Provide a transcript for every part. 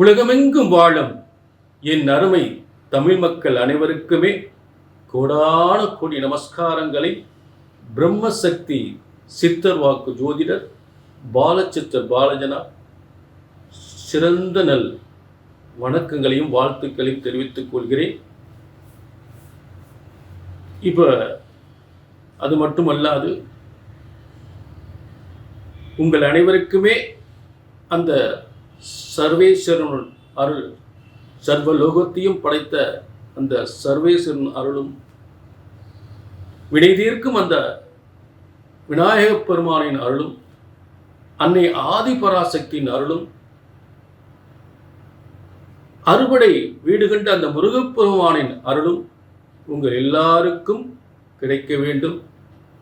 உலகமெங்கும் வாழும் என் அருமை தமிழ் மக்கள் அனைவருக்குமே கோடான கோடி நமஸ்காரங்களை. பிரம்மசக்தி சித்தர் வாக்கு ஜோதிடர் பாலச்சித்தர் பாலஜனா சிறந்த நல் வணக்கங்களையும் வாழ்த்துக்களையும் தெரிவித்துக் கொள்கிறேன். இப்போ அது மட்டுமல்லாது உங்கள் அனைவருக்குமே அந்த சர்வேஸ்வரனுள் அருள் சர்வ லோகத்தையும் படைத்த அந்த சர்வேஸ்வரன் அருளும் வினை தீர்க்கும் அந்த விநாயகப் பெருமானின் அருளும் அன்னை ஆதிபராசக்தியின் அருளும். அறுபடை வீடு கண்ட அந்த முருகப்பெருமானின் அருளும் உங்கள் எல்லாருக்கும் கிடைக்க வேண்டும்.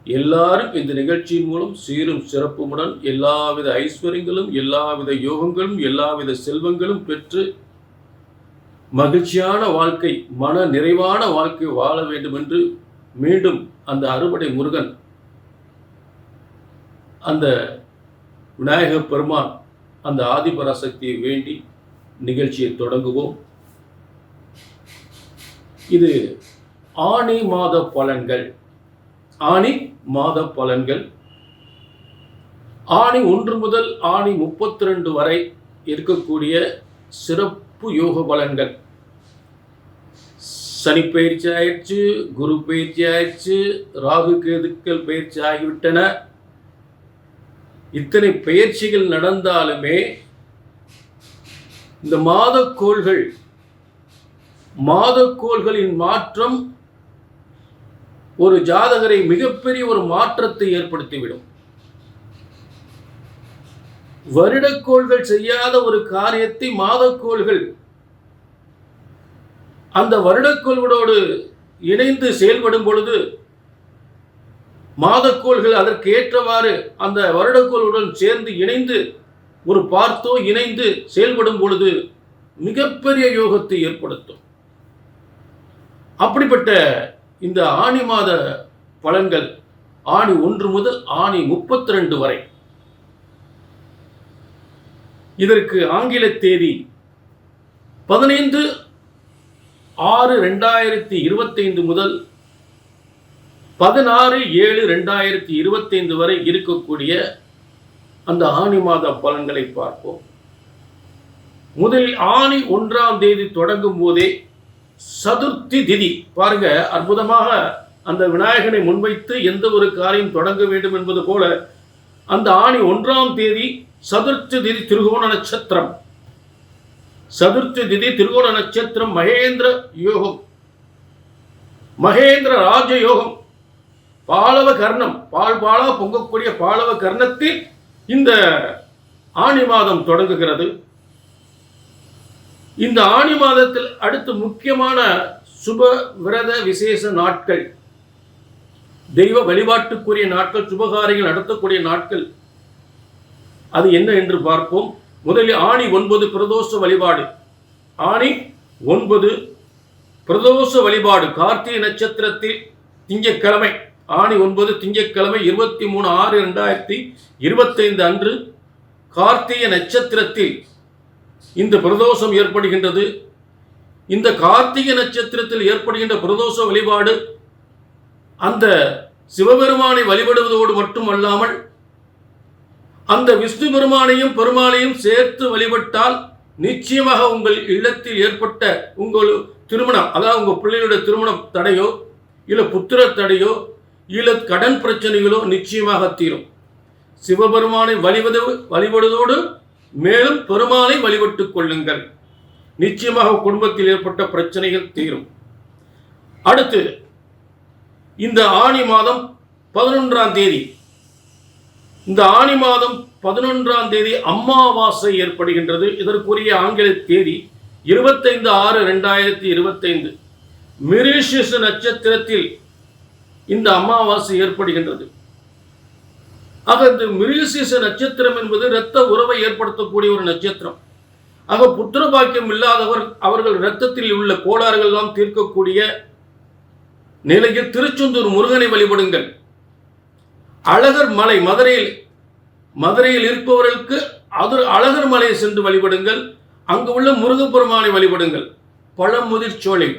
எல்லாரும் இந்த நிகழ்ச்சியின் மூலம் சீரும் சிறப்புமுடன் எல்லாவித ஐஸ்வர்யங்களும் எல்லாவித யோகங்களும் எல்லாவித செல்வங்களும் பெற்று மகிழ்ச்சியான வாழ்க்கை மன நிறைவான வாழ்க்கை வாழ வேண்டும் என்று மீண்டும் அந்த அறுபடை முருகன் அந்த விநாயக பெருமான் அந்த ஆதிபராசக்தியை வேண்டி நிகழ்ச்சியை தொடங்குவோம். இது ஆணி மாத பலன்கள். ஆணி மாத பலன்கள். ஆணி ஒன்று முதல் ஆணி முப்பத்தி ரெண்டு வரை இருக்கக்கூடிய சிறப்பு யோக பலன்கள். சனி பயிற்சி ஆயிடுச்சு குரு பயிற்சி ஆயிடுச்சு ராகு கேதுக்கள் பயிற்சி ஆகிவிட்டன. இத்தனை பயிற்சிகள் நடந்தாலுமே இந்த மாதக்கோள்கள் மாதக்கோள்களின் மாற்றம் ஒரு ஜாதகரை மிகப்பெரிய ஒரு மாற்றத்தை ஏற்படுத்திவிடும். வருடக்கோள்கள் செய்யாத ஒரு காரியத்தை மாதக்கோள்கள் அந்த வருடக்கோள்களோடு இணைந்து செயல்படும் பொழுது மாதக்கோள்கள் அதற்கு ஏற்றவாறு அந்த வருடக்கோளுடன் சேர்ந்து இணைந்து ஒரு பார்த்தோ இணைந்து செயல்படும் பொழுது மிகப்பெரிய யோகத்தை ஏற்படுத்தும். அப்படிப்பட்ட இந்த ஆணி மாத பலன்கள் ஆணி ஒன்று முதல் ஆணி முப்பத்தி ரெண்டு வரை. இதற்கு ஆங்கில தேதி பதினைந்து ஆறு ரெண்டாயிரத்தி இருபத்தைந்து முதல் பதினாறு ஏழு ரெண்டாயிரத்தி இருபத்தைந்து வரை இருக்கக்கூடிய அந்த ஆணி மாத பலன்களை பார்ப்போம். முதலில் ஆணி ஒன்றாம் தேதி தொடங்கும் போதே சதுர்த்தி திதி. பாருங்க அற்புதமாக அந்த விநாயகனை முன்வைத்து எந்த ஒரு காரியம் தொடங்க வேண்டும் என்பது போல அந்த ஆணி ஒன்றாம் தேதி சதுர்த்தி திதி திருகோண நட்சத்திரம். சதுர்த்தி திதி திருகோண நட்சத்திரம் மகேந்திர யோகம். மகேந்திர ராஜ யோகம் பாலவ கர்ணம். பால் பாலா பொங்கக்கூடிய பாலவ கர்ணத்தில் இந்த ஆணி மாதம் தொடங்குகிறது. இந்த ஆணி மாதத்தில் அடுத்து முக்கியமான சுப விரத விசேஷ நாட்கள் தெய்வ வழிபாட்டுக்குரிய நாட்கள் சுபகாரியங்கள் நடத்தக்கூடிய நாட்கள் அது என்ன என்று பார்ப்போம். முதலில் ஆணி ஒன்பது பிரதோஷ வழிபாடு. ஆணி ஒன்பது பிரதோஷ வழிபாடு. கார்த்திகை நட்சத்திரத்தில் திங்கட்கிழமை ஆணி ஒன்பது திங்கக்கிழமை இருபத்தி மூணு ஆறு ரெண்டாயிரத்தி இருபத்தைந்து அன்று கார்த்திகை நட்சத்திரத்தில் இந்த பிரதோஷம் ஏற்படுகின்றது. இந்த கார்த்திகை நட்சத்திரத்தில் ஏற்படுகின்ற பிரதோஷ வழிபாடு அந்த சிவபெருமானை வழிபடுவதோடு மட்டுமல்லாமல் அந்த விஷ்ணு பெருமானையும் பெருமானையும் சேர்த்து வழிபட்டால் நிச்சயமாக உங்கள் இல்லத்தில் ஏற்பட்ட உங்கள் திருமணம் அதாவது உங்கள் பிள்ளைகளுடைய திருமணம் தடையோ இல்லை புத்திர தடையோ இல்லை கடன் பிரச்சனைகளோ நிச்சயமாக தீரும். சிவபெருமானை வழிபது வழிபடுவதோடு மேலும் பெருமானை வழிபட்டுக் கொள்ளுங்கள். நிச்சயமாக குடும்பத்தில் ஏற்பட்ட பிரச்சனைகள் தீரும். அடுத்து இந்த ஆணி மாதம் பதினொன்றாம் தேதி. இந்த ஆணி மாதம் பதினொன்றாம் தேதி அமாவாசை ஏற்படுகின்றது. இதற்குரிய ஆங்கில தேதி இருபத்தைந்து ஆறு ரெண்டாயிரத்தி இருபத்தைந்து. மிரிஷிஸ் நட்சத்திரத்தில் இந்த அமாவாசை ஏற்படுகின்றது. ஆக இந்த மிருகசீச நட்சத்திரம் என்பது இரத்த உறவை ஏற்படுத்தக்கூடிய ஒரு நட்சத்திரம். ஆக புத்திர பாக்கியம் இல்லாதவர் அவர்கள் இரத்தத்தில் உள்ள கோளாறுகள் எல்லாம் தீர்க்கக்கூடிய நிலையில் திருச்செந்தூர் முருகனை வழிபடுங்கள். அழகர் மலை மதுரையில் மதுரையில் இருப்பவர்களுக்கு அது அழகர் மலையை சென்று வழிபடுங்கள். அங்கு உள்ள முருகப்பெருமானை வழிபடுங்கள். பழமுதிர் சோலை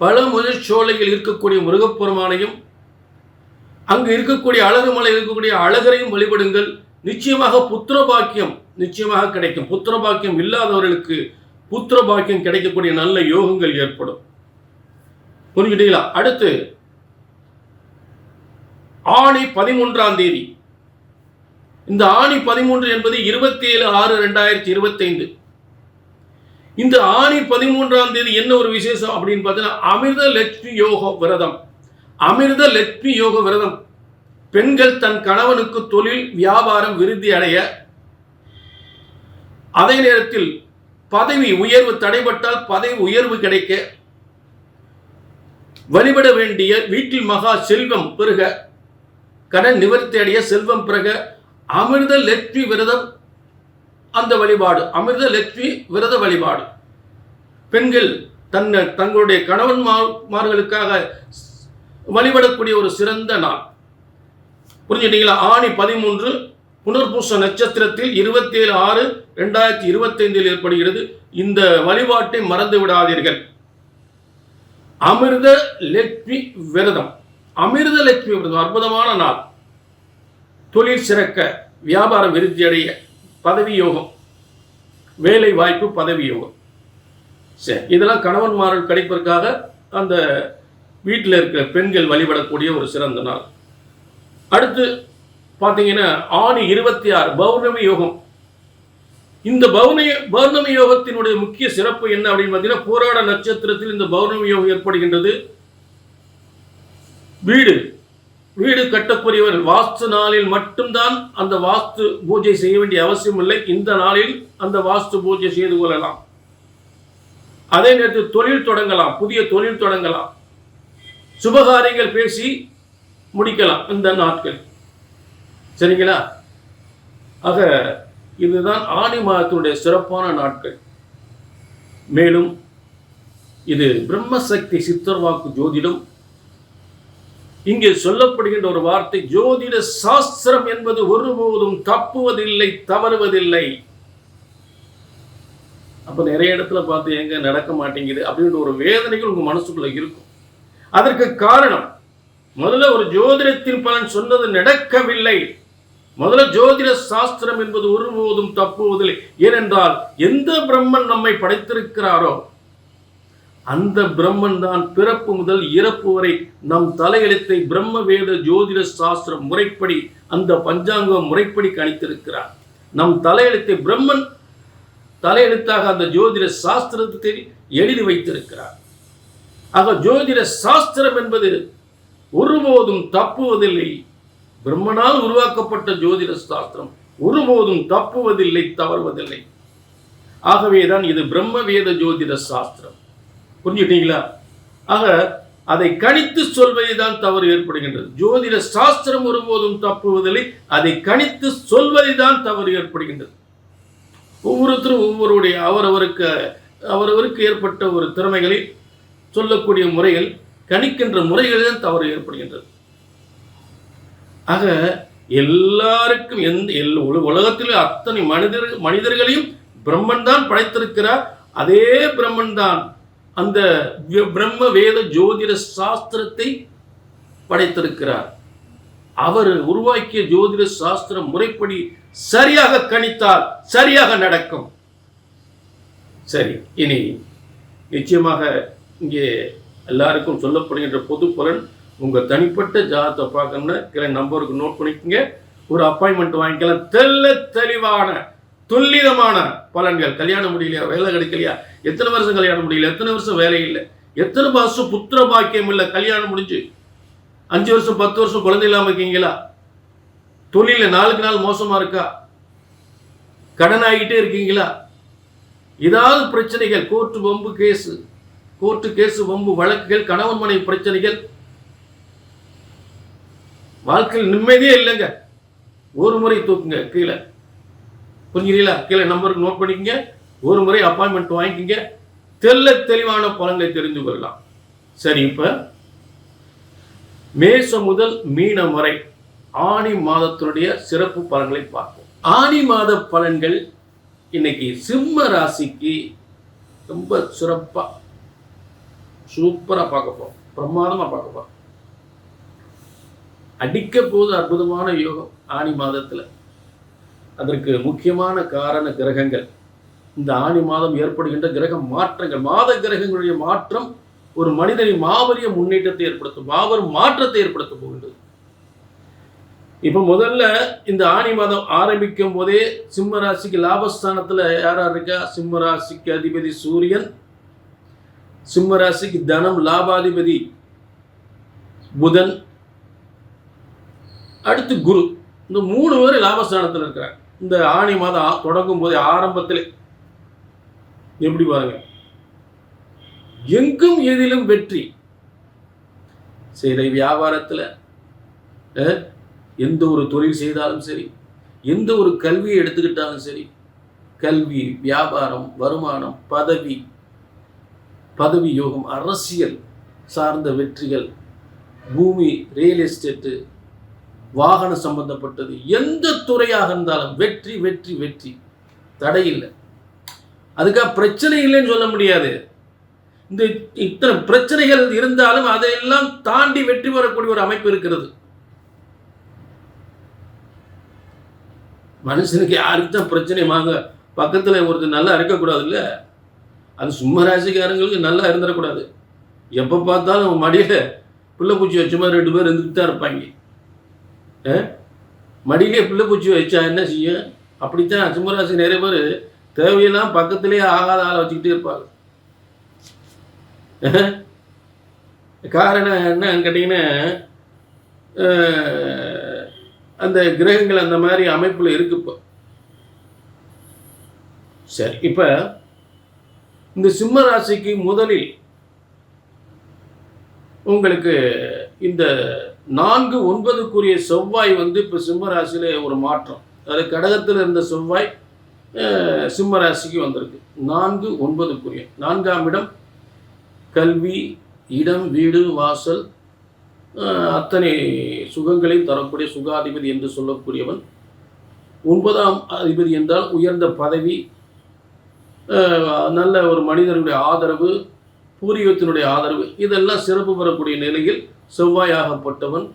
பழமுதிர் சோலையில் இருக்கக்கூடிய முருகப்பெருமானையும் அங்கு இருக்கக்கூடிய அழகு மலை இருக்கக்கூடிய அழகரையும் வழிபடுங்கள். நிச்சயமாக புத்திர பாக்கியம் நிச்சயமாக கிடைக்கும். புத்திர பாக்கியம் இல்லாதவர்களுக்கு புத்திர பாக்கியம் கிடைக்கக்கூடிய நல்ல யோகங்கள் ஏற்படும். புரிஞ்சுட்டீங்களா அடுத்து ஆணி பதிமூன்றாம் தேதி. இந்த ஆணி பதிமூன்று என்பது இருபத்தி ஏழு ஆறு ரெண்டாயிரத்தி இருபத்தைந்து. இந்த ஆணி பதிமூன்றாம் தேதி என்ன ஒரு விசேஷம் அப்படின்னு பார்த்தீங்கன்னா அமிர்த லட்சுமி யோக விரதம். அமிர்த லட்சுமி யோக விரதம். பெண்கள் தன் கணவனுக்கு தொழில் வியாபாரம் விருத்தி அடைய. அதே நேரத்தில் பதவி உயர்வு தடைபட்டால் பதவி உயர்வு கிடைக்க. வழிபட வேண்டிய வீட்டில் மகா செல்வம் பெருக. கடன் நிவர்த்தி அடைய செல்வம் பிறக அமிர்த லட்சுமி விரதம் அந்த வழிபாடு. அமிர்த லட்சுமி விரத வழிபாடு. பெண்கள் தன்னை தங்களுடைய கணவன்மார்களுக்காக வழிபடக்கூடிய ஒரு சிறந்த நாள். புரிஞ்சுட்டீங்களா? ஆணி பதிமூன்று புனர்பூச நட்சத்திரத்தில் இருபத்தி ஏழு ஆறு ரெண்டாயிரத்தி இருபத்தைந்தில் ஏற்படுகிறது. இந்த வழிபாட்டை மறந்து விடாதீர்கள். அமிர்த லட்சுமி விரதம். அமிர்த லட்சுமி விரதம் அற்புதமான நாள். தொழில் சிறக்க வியாபாரம் விருத்தி அடைய பதவி யோகம். வேலை வாய்ப்பு பதவி யோகம். சரி இதெல்லாம் கணவன்மார்கள் கிடைப்பதற்காக அந்த வீட்டில் இருக்கிற பெண்கள் வழிபடக்கூடிய ஒரு சிறந்த நாள். அடுத்து பார்த்தீங்கன்னா ஆணி இருபத்தி ஆறு பௌர்ணமி யோகம். இந்த பௌர்ணமி பௌர்ணமி யோகத்தினுடைய முக்கிய சிறப்பு என்ன அப்படின்னு பார்த்தீங்கன்னா போராட நட்சத்திரத்தில் இந்த பௌர்ணமி யோகம் ஏற்படுகின்றது. வீடு வீடு கட்டக்கூடியவர் வாஸ்து நாளில் மட்டும்தான் அந்த வாஸ்து பூஜை செய்ய வேண்டிய அவசியம் இல்லை. இந்த நாளில் அந்த வாஸ்து பூஜை செய்து கொள்ளலாம். அதே நேரத்தில் தொழில் தொடங்கலாம் புதிய தொழில் தொடங்கலாம். சுபகாரியங்கள் பேசி முடிக்கலாம் இந்த நாட்கள். சரிங்களா? ஆக இதுதான் ஆணி மாதத்தினுடைய சிறப்பான நாட்கள். மேலும் இது பிரம்மசக்தி சித்தர்வாக்கு ஜோதிடம். இங்கே சொல்லப்படுகின்ற ஒரு வார்த்தை ஜோதிட சாஸ்திரம் என்பது ஒருபோதும் தப்புவதில்லை தவறுவதில்லை. அப்ப நிறைய இடத்துல பார்த்து எங்க நடக்க மாட்டேங்குது? அப்படின்ற ஒரு வேதனைகள் உங்க மனசுக்குள்ள இருக்கும். அதற்கு காரணம் முதல்ல ஒரு ஜோதிடத்தின் பலன் சொன்னது நடக்கவில்லை. முதல்ல ஜோதிட சாஸ்திரம் என்பது ஒருபோதும் தப்புவதில்லை. ஏனென்றால் எந்த பிரம்மன் நம்மை படைத்திருக்கிறாரோ அந்த பிரம்மன் தான் பிறப்பு முதல் இறப்பு வரை நம் தலையெழுத்தை பிரம்ம வேத ஜோதிட சாஸ்திரம் முறைப்படி அந்த பஞ்சாங்கம் முறைப்படி கணித்திருக்கிறார். நம் தலையெழுத்தை பிரம்மன் தலையெழுத்தாக அந்த ஜோதிட சாஸ்திரத்தை எழுதி வைத்திருக்கிறார். ஆக ஜோதிட சாஸ்திரம் என்பது ஒருபோதும் தப்புவதில்லை. பிரம்மனால் உருவாக்கப்பட்ட ஜோதிட சாஸ்திரம் ஒருபோதும் தப்புவதில்லை தவறுவதில்லை. ஆகவேதான் இது பிரம்ம வேத ஜோதிட சாஸ்திரம். புரிஞ்சுட்டீங்களா ஆக அதை கணித்து சொல்வதுதான் தவறு ஏற்படுகின்றது. ஜோதிட சாஸ்திரம் ஒருபோதும் தப்புவதில்லை அதை கணித்து சொல்வதுதான் தவறு ஏற்படுகின்றது. ஒவ்வொருத்தரும் ஒவ்வொருடைய அவரவருக்கு அவரவருக்கு ஏற்பட்ட ஒரு திறமைகளை சொல்லக்கூடிய முறையில் கணிக்கின்ற முறைகளில் தான் தவறு ஏற்படுகின்றது. ஆக எல்லாருக்கும் எந்த எல் உல- அத்தனை மனிதர் மனிதர்களையும் பிரம்மன் தான் படைத்திருக்கிறார். அதே பிரம்மன் தான் அந்த பிரம்ம வேத ஜோதிட சாஸ்திரத்தை படைத்திருக்கிறார். அவர் உருவாக்கிய ஜோதிட சாஸ்திரம் முறைப்படி சரியாக கணித்தால் சரியாக நடக்கும். சரி இனி நிச்சயமாக இங்கே எல்லாருக்கும் சொல்லப்படுகின்ற பொது பலன் உங்கள் தனிப்பட்ட ஜாதத்தை பார்க்கணும்னா கிளை நம்பருக்கு நோட் பண்ணிக்கோங்க. ஒரு அப்பாயின்மெண்ட் வாங்கிக்கலாம். தெல்ல தெளிவான துல்லிதமான பலன்கள். கல்யாணம் முடியலையா? வேலை கிடைக்கலையா? எத்தனை வருஷம் கல்யாணம் முடியல? எத்தனை வருஷம் வேலை இல்லை? எத்தனை வருஷம் புத்திர பாக்கியம் இல்லை? கல்யாணம் முடிஞ்சு. அஞ்சு வருஷம் பத்து வருஷம் குழந்தை இல்லாமல் இருக்கீங்களா? தொழில நாளுக்கு நாள் மோசமாக இருக்கா? கடன் ஆகிட்டே இருக்கீங்களா? ஏதாவது பிரச்சனைகள் கோர்ட்டு வம்பு கேஸு கோர்ட்டு கேஸு வம்பு வழக்குகள் கணவன் மனைவி பிரச்சனைகள். வாழ்க்கையில் நிம்மதியே இல்லைங்க. ஒரு முறை தூக்குங்க கீழே. புரிஞ்சுக்கிறீங்களா? கீழே நம்பருக்கு நோட் பண்ணிக்கங்க. ஒரு முறை அப்பாயின்மெண்ட் வாங்கிக்கிங்க. தெல்ல தெளிவான பலன்களை தெரிந்து கொள்ளலாம். சரி இப்போ மேசம் முதல் மீனம் வரை ஆணி மாதத்தினுடைய சிறப்பு பலன்களை பார்ப்போம். ஆணி மாத பலன்கள் இன்னைக்கு சிம்ம ராசிக்கு ரொம்ப சிறப்பா சூப்பரா பார்க்க போகிறோம் பிரமாதமா பார்க்க போகிறோம் அடிக்க போது அற்புதமான யோகம் ஆணி மாதத்துல. அதற்கு முக்கியமான காரண கிரகங்கள். இந்த ஆணி மாதம் ஏற்படுகின்ற கிரக மாற்றங்கள். மாத கிரகங்களுடைய மாற்றம் ஒரு மனிதனின் மாபெரிய முன்னேற்றத்தை ஏற்படுத்தும் மாபெரும் மாற்றத்தை ஏற்படுத்த போகின்றது. இப்ப முதல்ல இந்த ஆணி மாதம் ஆரம்பிக்கும் போதே சிம்ம ராசிக்கு லாபஸ்தானத்துல யார் யார் இருக்கா? சிம்ம ராசிக்கு அதிபதி சூரியன் சிம்ம ராசிக்கு தனம் லாபாதிபதி புதன் அடுத்து குரு. இந்த மூணு பேர் லாபஸ்தானத்தில் இருக்கிறாங்க. இந்த ஆணி மாதம் ஆ- தொடங்கும் போதே ஆரம்பத்தில். எப்படி பாருங்க. எங்கும் எதிலும் வெற்றி. செய்த வியாபாரத்தில் எந்த ஒரு தொழில் செய்தாலும் சரி எந்த ஒரு கல்வியை எடுத்துக்கிட்டாலும் சரி கல்வி வியாபாரம் வருமானம் பதவி பதவி யோகம் அரசியல் சார்ந்த வெற்றிகள் பூமி ரியல் எஸ்டேட்டு வாகனம் சம்பந்தப்பட்டது எந்த துறையாக இருந்தாலும் வெற்றி வெற்றி வெற்றி. தடை இல்லை. அதுக்காக பிரச்சனை இல்லைன்னு சொல்ல முடியாது. இந்த இத்தனை பிரச்சனைகள் இருந்தாலும் அதையெல்லாம் தாண்டி வெற்றி பெறக்கூடிய ஒரு அமைப்பு இருக்கிறது. மனுஷனுக்கு யாருக்கு தான் பிரச்சனை வாங்க? பக்கத்தில் ஒருத்தர் நல்லா இருக்கக்கூடாது இல்லை அது சும்மா ராசிக்காரங்களுக்கு நல்லா இருந்துடக்கூடாது. எப்போ பார்த்தாலும் மடியில் பிள்ளைப்பூச்சி வச்ச மாதிரி ரெண்டு பேர் இருந்துக்கிட்டு தான் இருப்பாங்க. ஆ? மடியிலே பிள்ளைப்பூச்சி வச்சா என்ன செய்யும்? அப்படித்தான் சிம்மராசி நிறைய பேர் தேவையெல்லாம் பக்கத்துலேயே ஆகாத ஆளை வச்சுக்கிட்டே இருப்பாங்க. காரணம் என்னன்னு கேட்டிங்கன்னா அந்த கிரகங்கள் அந்த மாதிரி அமைப்பில் இருக்கு இப்போ. சரி இப்போ இந்த சிம்ம ராசிக்கு முதலில் உங்களுக்கு இந்த நான்கு ஒன்பதுக்குரிய செவ்வாய் வந்து இப்போ சிம்ம ராசியில் ஒரு மாற்றம். அது கடகத்தில் இருந்த செவ்வாய் சிம்ம ராசிக்கு வந்திருக்கு. நான்கு ஒன்பதுக்குரிய. நான்காம் இடம் கல்வி இடம் வீடு வாசல் அத்தனை சுகங்களையும் தரக்கூடிய சுகாதிபதி என்று சொல்லக்கூடியவன். ஒன்பதாம் அதிபதி என்றால் உயர்ந்த பதவி நல்ல ஒரு மனிதனுடைய ஆதரவு பூர்வீகத்தினுடைய ஆதரவு இதெல்லாம் சிறப்பு பெறக்கூடிய நிலையில் செவ்வாயாகப்பட்டவன்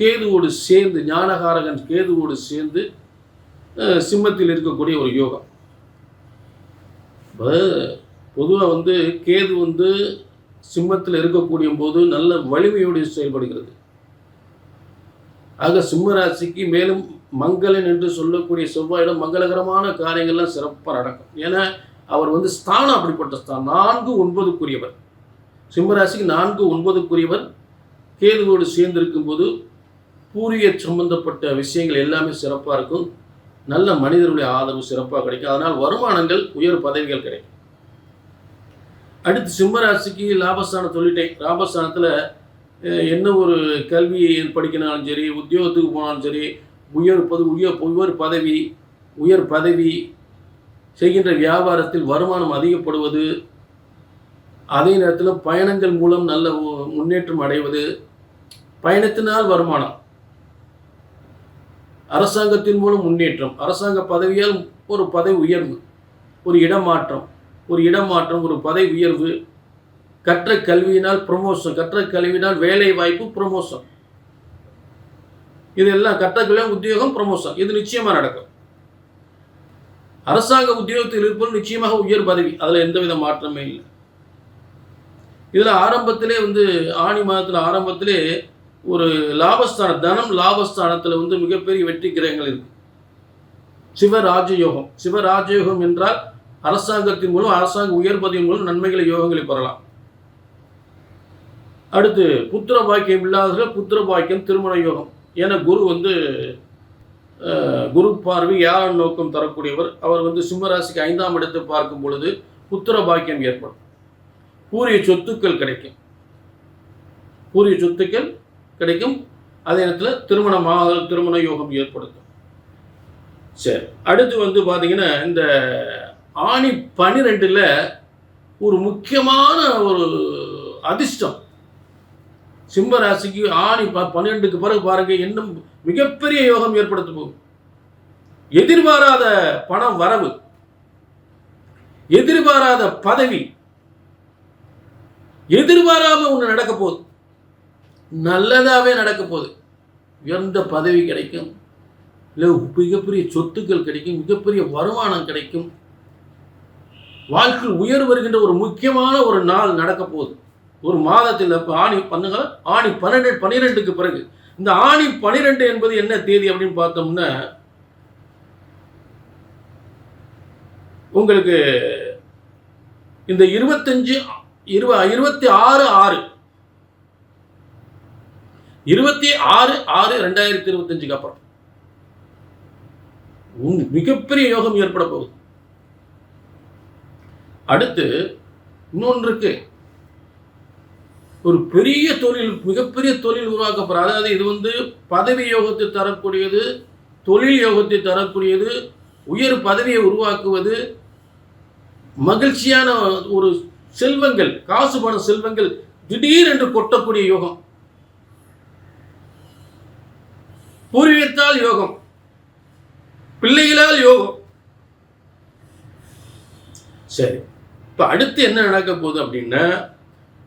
கேதுவோடு சேர்ந்து ஞானகாரகன் கேதுவோடு சேர்ந்து சிம்மத்தில் இருக்கக்கூடிய ஒரு யோகம். பொதுவாக வந்து கேது வந்து சிம்மத்தில் இருக்கக்கூடிய போது நல்ல வலிமையோடு செயல்படுகிறது. ஆக சிம்ம ராசிக்கு மேலும் மங்களன் என்று சொல்லக்கூடிய செவ்வாயிடம் மங்களகரமான காரியங்கள்லாம் சிறப்பாக நடக்கும். ஏன்னா அவர் வந்து ஸ்தானம் அப்படிப்பட்ட ஸ்தானம். நான்கு ஒன்பதுக்குரியவர். சிம்மராசிக்கு நான்கு ஒன்பதுக்குரியவர். கேதுவோடு சேர்ந்திருக்கும் போது பூரிய சம்பந்தப்பட்ட விஷயங்கள் எல்லாமே சிறப்பாக இருக்கும். நல்ல மனிதர்களுடைய ஆதரவு சிறப்பாக கிடைக்கும். அதனால் வருமானங்கள் உயர் பதவிகள் கிடைக்கும். அடுத்து சிம்மராசிக்கு லாபஸ்தானம் சொல்லிட்டேன். லாபஸ்தானத்தில் என்ன ஒரு கல்வி படிக்கினாலும் சரி உத்தியோகத்துக்கு போனாலும் சரி உயர் பொது உயர் உயர் பதவி உயர் பதவி செய்கின்ற வியாபாரத்தில் வருமானம் அதிகப்படுவது அதே நேரத்தில் பயணங்கள் மூலம் நல்ல முன்னேற்றம் அடைவது பயணத்தினால் வருமானம். அரசாங்கத்தின் மூலம் முன்னேற்றம். அரசாங்க பதவியால் ஒரு பதவி உயர்வு ஒரு இடமாற்றம் ஒரு இடமாற்றம் ஒரு பதவி உயர்வு கற்ற கல்வியினால் ப்ரொமோஷன் கற்ற கல்வியினால் வேலை வாய்ப்பு ப்ரொமோஷன் இது எல்லா கல்வி உத்தியோகம் ப்ரமோஷன் இது நிச்சயமாக நடக்கும். அரசாங்க உத்தியோகத்தில் இருப்பது நிச்சயமாக உயர் பதவி. அதில் எந்தவித மாற்றமே இல்லை. இதில் ஆரம்பத்திலே வந்து ஆணி மாதத்தில் ஆரம்பத்திலே ஒரு லாபஸ்தான தனம் லாபஸ்தானத்தில் வந்து மிகப்பெரிய வெற்றி கிரகங்கள் இருக்கு. சிவராஜயோகம். சிவராஜயோகம் என்றால் அரசாங்கத்தின் மூலம் அரசாங்க உயர் பதவி மூலம் நன்மைகளை யோகங்களை பெறலாம். அடுத்து புத்திர பாக்கியம் இல்லாதவர்கள் புத்திர பாக்கியம் திருமண யோகம். ஏன்னா குரு வந்து குரு பார்வை யார் நோக்கம் தரக்கூடியவர். அவர் வந்து சிம்மராசிக்கு ஐந்தாம் இடத்தை பார்க்கும் பொழுது புத்திர பாக்கியம் ஏற்படும். பூரிய சொத்துக்கள் கிடைக்கும். பூரிய சொத்துக்கள் கிடைக்கும். அதே நேரத்தில் திருமணமாக திருமண யோகம் ஏற்படுத்தும். சரி அடுத்து வந்து பார்த்தீங்கன்னா இந்த ஆணி பனிரெண்டில் ஒரு முக்கியமான ஒரு அதிர்ஷ்டம். சிம்ம ராசிக்கு ஆணி ப பன்னிரெண்டுக்கு பிறகு பாருங்க இன்னும் மிகப்பெரிய யோகம் ஏற்படுத்த போகும் எதிர்பாராத பணம் வரவு எதிர்பாராத பதவி எதிர்பாராம ஒன்று நடக்க போகுது. நல்லதாவே நடக்க போகுது. உயர்ந்த பதவி கிடைக்கும். இல்லை மிகப்பெரிய சொத்துக்கள் கிடைக்கும் மிகப்பெரிய வருமானம் கிடைக்கும். வாழ்க்கையில் உயர் வருகின்ற ஒரு முக்கியமான ஒரு நாள் நடக்க போகுது. ஒரு மாதத்தில் இப்போ ஆணி பண்ணுங்க ஆணி பன்னெண்டு பன்னிரெண்டுக்கு பிறகு. இந்த ஆணி பனிரெண்டு என்பது என்ன தேதி அப்படின்னு பார்த்தோம்னா உங்களுக்கு இந்த இருபத்தஞ்சு இருவ இருபத்தி ஆறு ஆறு. இருபத்தி ஆறு ஆறு ரெண்டாயிரத்தி இருபத்தஞ்சுக்கு அப்புறம். மிகப்பெரிய யோகம் ஏற்பட போகுது. அடுத்து இன்னொன்று இருக்கு. ஒரு பெரிய தொழில் மிகப்பெரிய தொழில் உருவாக்க அதாவது இது வந்து பதவி யோகத்தை தரக்கூடியது தொழில் யோகத்தை தரக்கூடியது உயர் பதவியை உருவாக்குவது மகிழ்ச்சியான ஒரு செல்வங்கள் காசு பண செல்வங்கள் திடீரென்று கொட்டக்கூடிய யோகம். பூர்வீகத்தால் யோகம் பிள்ளைகளால் யோகம். சரி இப்போ அடுத்து என்ன நடக்க போகுது அப்படின்னா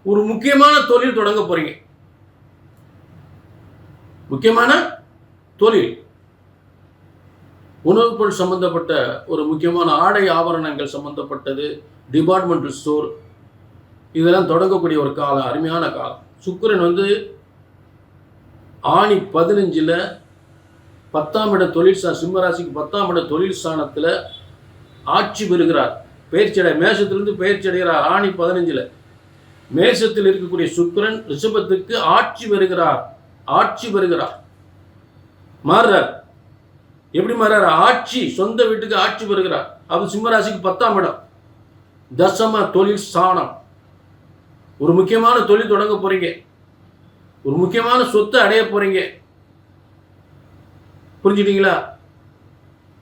ஒரு முக்கியமான தொழில் தொடங்க போறீங்க. முக்கியமான தொழில். உணவுப் பொருள் சம்பந்தப்பட்ட ஒரு முக்கியமான ஆடை ஆபரணங்கள் சம்பந்தப்பட்டது டிபார்ட்மெண்டல் ஸ்டோர் இதெல்லாம் தொடங்கக்கூடிய ஒரு காலம் அருமையான காலம். சுக்கரன் வந்து ஆணி பதினஞ்சில் பத்தாம் இட தொழில் சா சிம்மராசிக்கு பத்தாம் இட தொழில் ஸ்தானத்தில் ஆட்சி பெறுகிறார். பயிற்சியடை மேஷத்திலிருந்து பயிற்சி அடைகிறார் ஆணி பதினஞ்சில். மேசத்தில் இருக்கக்கூடிய சுக்கரன் ரிஷபத்துக்கு ஆட்சி வருகிறார். ஆட்சி வருகிறார். மாறுறார். எப்படி மாறார் ஆட்சி சொந்த வீட்டுக்கு ஆட்சி வருகிறார். அவர் சிம்மராசிக்கு பத்தாம் இடம். தசம தொழில் ஸ்தானம் ஒரு முக்கியமான தொழில் தொடங்க போறீங்க. ஒரு முக்கியமான சொத்தை அடைய போறீங்க. புரிஞ்சுட்டீங்களா?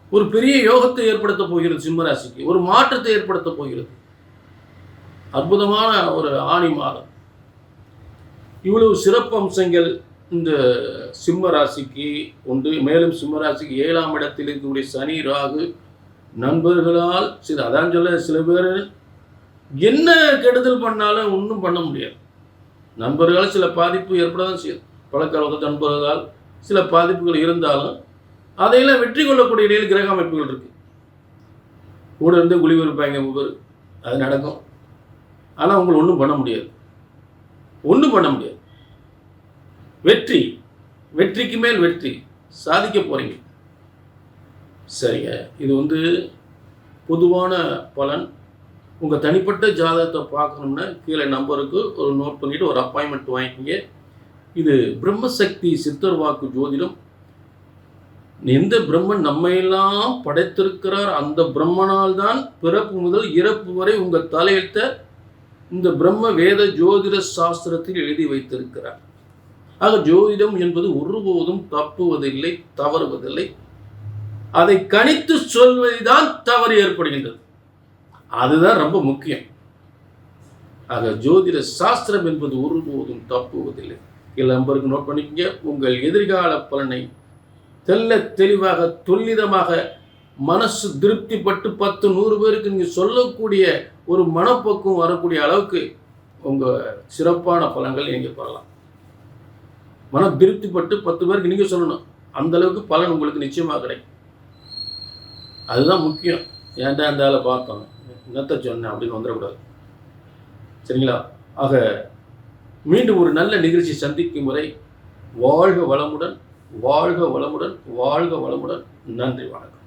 ஒரு பெரிய யோகத்தை ஏற்படுத்த போகிறது சிம்மராசிக்கு. ஒரு மாற்றத்தை ஏற்படுத்த போகிறது. அற்புதமான ஒரு ஆணி மாதம். இவ்வளவு சிறப்பு அம்சங்கள் இந்த சிம்ம ராசிக்கு உண்டு. மேலும் சிம்ம ராசிக்கு ஏழாம் இடத்தில் இருக்கக்கூடிய சனி ராகு நண்பர்களால் சில அதான் சொல்ல சில பேர் என்ன கெடுதல் பண்ணாலும் ஒன்றும் பண்ண முடியாது. நண்பர்களால் சில பாதிப்பு ஏற்பட தான் செய்யும் பழக்கவழக்க நண்பர்களால் சில பாதிப்புகள் இருந்தாலும் அதையெல்லாம் வெற்றி கொள்ளக்கூடிய இடையில் கிரக அமைப்புகள் இருக்குது கூட இருந்து குழி இருப்பாங்க ஒவ்வொரு அது நடக்கும். ஆனால் உங்களை ஒன்றும் பண்ண முடியாது. ஒன்றும் பண்ண முடியாது. வெற்றி வெற்றிக்கு மேல் வெற்றி. சாதிக்க போகிறீங்க சரிங்க. இது வந்து பொதுவான பலன். உங்கள் தனிப்பட்ட ஜாதகத்தை பார்க்கணும்னா கீழே நம்பருக்கு ஒரு நோட் பண்ணிவிட்டு ஒரு அப்பாயின்மெண்ட் வாங்கிக்கிங்க. இது பிரம்மசக்தி சித்தர் வாக்கு ஜோதிடம். எந்த பிரம்மன் நம்மையெல்லாம் படைத்திருக்கிறார் அந்த பிரம்மனால் தான் பிறப்பு முதல் இறப்பு வரை உங்கள் தலையெழுத்த இந்த பிரம்ம வேத ஜோதிட சாஸ்திரத்தில் எழுதி வைத்திருக்கிறார். ஆக ஜோதிடம் என்பது ஒருபோதும் தப்புவதில்லை தவறுவதில்லை. அதை கணித்து சொல்வதுதான் தவறு ஏற்படுகின்றது. அதுதான் ரொம்ப முக்கியம். ஆக ஜோதிட சாஸ்திரம் என்பது ஒருபோதும் தப்புவதில்லை. இல்லை நம்பருக்கு நோட் பண்ணிக்கங்க. உங்கள் எதிர்கால பலனை தெல்ல தெளிவாக துல்லிதமாக மனசு திருப்திப்பட்டு பத்து நூறு பேருக்கு நீங்கள் சொல்லக்கூடிய ஒரு மனப்போக்கம் வரக்கூடிய அளவுக்கு உங்கள் சிறப்பான பலன்கள் நீங்கள் பெறலாம். மன திருப்திப்பட்டு பத்து பேருக்கு நீங்கள் சொல்லணும். அந்த அளவுக்கு பலன் உங்களுக்கு நிச்சயமாக கிடைக்கும். அதுதான் முக்கியம். ஏன்டா அந்த ஆளை பார்த்தோம்? என்னத்த சொன்னேன் அப்படின்னு வந்துடக்கூடாது. சரிங்களா? ஆக மீண்டும் ஒரு நல்ல நிகழ்ச்சி சந்திக்கும் முறை வாழ்க வளமுடன் வாழ்க வளமுடன் வாழ்க வளமுடன். நன்றி வணக்கம்.